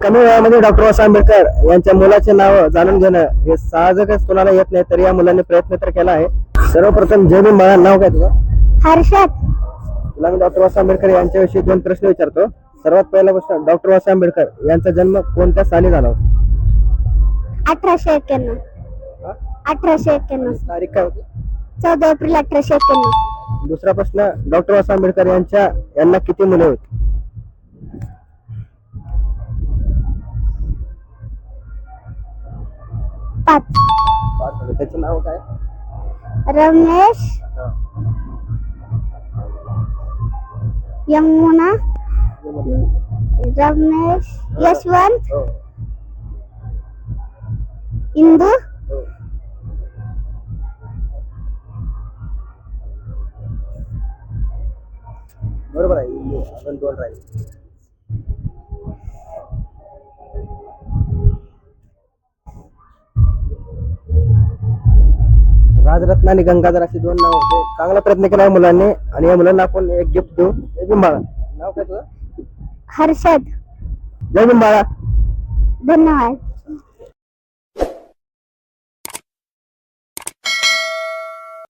कमी वयामध्ये डॉक्टर बाबासाहेब आंबेडकर यांच्या मुलाचे नाव जाणून घेणं हे साहजिकच कोणाला येत नाही तरी या मुलांनी प्रयत्न तर केला आहे. सर्वप्रथम जय भीम बाळा नाव काय तुझं? हर्षद. तुला मी डॉक्टर बाबासाहेब आंबेडकर यांच्याविषयी दोन प्रश्न विचारतो. सर्वात पहिला प्रश्न डॉक्टर बाबासाहेब आंबेडकर यांचा जन्म कोणत्या साली झाला होता? अठराशे एक्क्याण्णव? अठराशे एक्क्याण्णव तारीख काय होती? चौदा एप्रिल अठराशे एक्क्याण्णव दुसरा प्रश्न डॉक्टर बाबासाहेब आंबेडकर यांच्या यांना किती मुले होती? पाच. त्याचे नाव काय रमेश यमुना रमेश यशवंत हो. इंदू हो. बरोबर आहे इंदू. अजून दोन राहिले राजरत्न आणि गंगाधर अशी दोन नाव होते. चांगला प्रयत्न केला मुलांनी आणि या मुलांना आपण एक गिफ्ट देऊ. जय भीम बाळा नाव काय तुझं? हर्षद. जय भीम बाळा धन्यवाद.